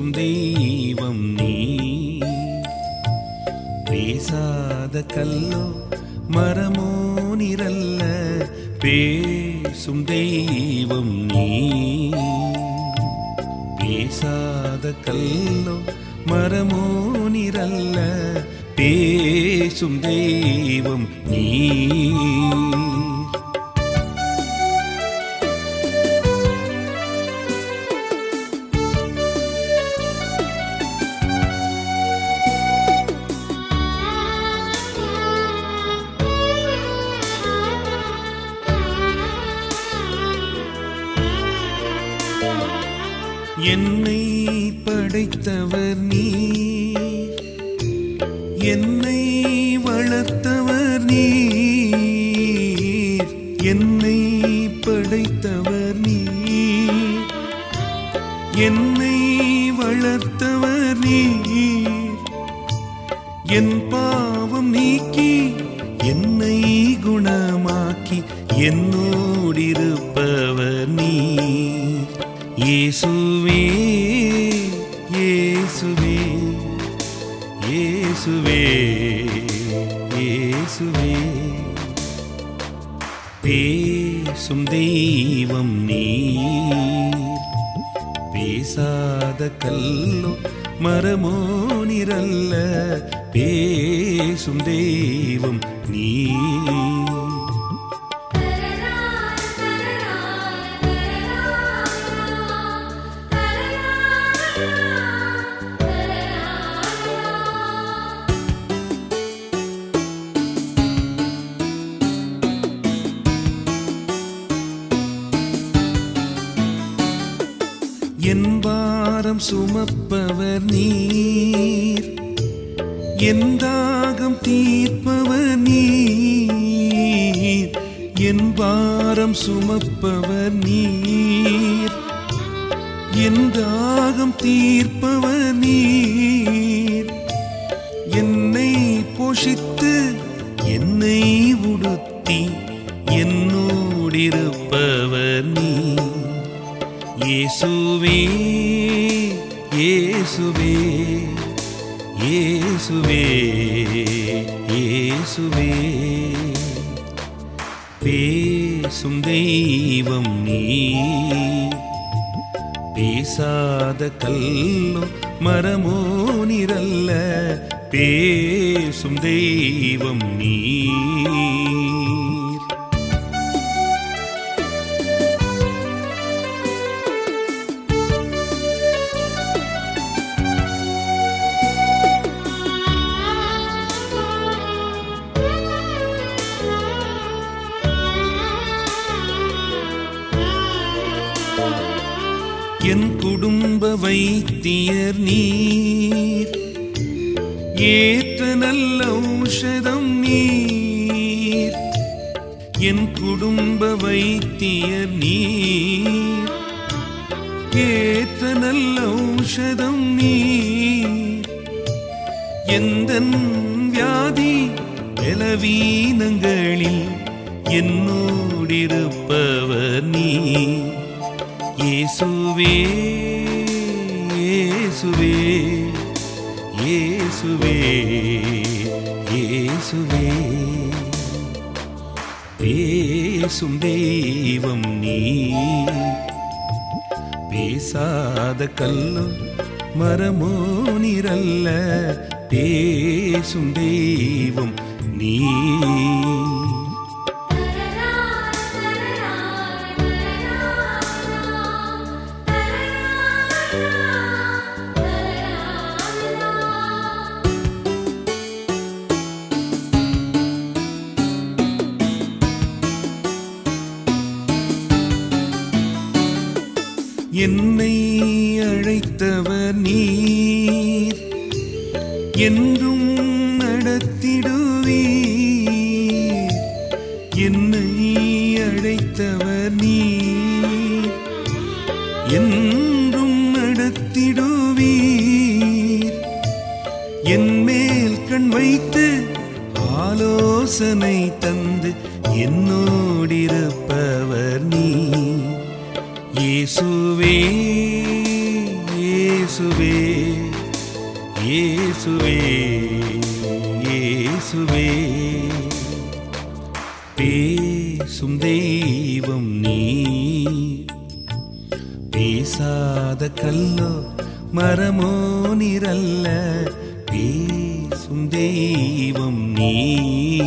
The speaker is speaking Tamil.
பேசும் தெய்வம் நீ. பேசாத கல்லோ மரமோ நிரல்ல பேசும் தெய்வம் நீ. பேசாத கல்லோ மரமோ நிரல்ல பேசும் தெய்வம் நீ. என்னை படைத்தவர் நீ என்னை வளர்த்தவர் நீ என்னை படைத்தவர் நீ என்னை வளர்த்தவர் நீ என் பாவம் நீக்கி என்னை குணமாக்கி என்ன இயேசுவே இயேசுவே இயேசுவே. பேசும் தெய்வம் நீர் பேசாத கல்லோ மரமோ நிரல்ல பேசும் தெய்வம் நீ பாரம் சுமப்பவர் நீர். எந்தாகம் தீர்ப்பவர் நீர். என் பாரம் சுமப்பவர் நீர். எந்தாகம் தீர்ப்பவர் நீர். என்னை போஷித்து என்னை உடுத்தி என்னோடிருப்பவர் நீர். இயேசுவே. இயேசுவே இயேசுவே இயேசுவே. பேசும் தெய்வம் நீ பேசாத கல்லோ மரமோ நிரல்ல பேசும் தெய்வம் நீ. என் குடும்ப வைத்தியர் நீர். ஏற்ற நல்ல ஔஷதம் நீர். என் குடும்ப வைத்தியர் நீர். ஏற்ற நல்ல ஔஷதம் நீர். எந்த வியாதி பலவீனங்களில் என்னோடிருப்பவர் நீ இயேசுவே இயேசுவே இயேசுவே இயேசுவே. பேசும் தெய்வம் நீ. பேசாத கல்லும் மரமோ நிரல்ல. பேசும் தெய்வம் நீ. என்னை அழைத்தவர் நீர். என்றும் நடத்திடுவீர். என்னை அழைத்தவர் நீர். என்றும் நடத்திடுவீர். என் மேல் கண் வைத்து ஆலோசனை தந்து என்னோ இயேசுவே இயேசுவே இயேசுவே. பேசும் தெய்வம் நீ. பேசாத கல்லோ மரமோ நிரல்ல. பேசும் தெய்வம் நீ.